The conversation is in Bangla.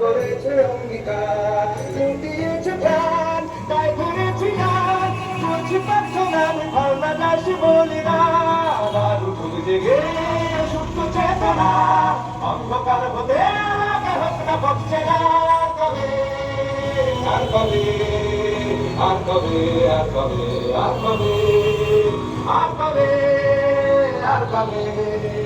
করেছে অঙ্গীকার দিয়েছে প্রাণ তাই করেছি আর করছি প্রার্থনা ভাবনা চেতনা অন্ধকার আর কবে আর কবে? আর কবে? আর কবে?